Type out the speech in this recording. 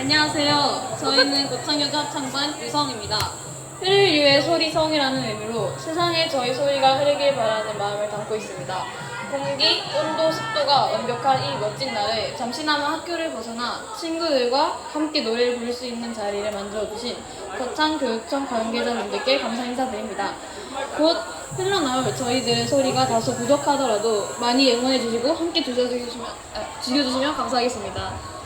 안녕하세요. 저희는 고창여자 합창반 유성입니다. 흐를 유의 소리 성이라는 의미로 세상에 저희 소리가 흐르길 바라는 마음을 담고 있습니다. 공기, 온도, 습도가 완벽한 이 멋진 날에 잠시나마 학교를 벗어나 친구들과 함께 노래를 부를 수 있는 자리를 만들어주신 거창교육청 관계자분들께 감사 인사드립니다. 곧 흘러나올 저희들의 소리가 다소 부족하더라도 많이 응원해주시고 함께 즐겨주시면, 아, 즐겨주시면 감사하겠습니다.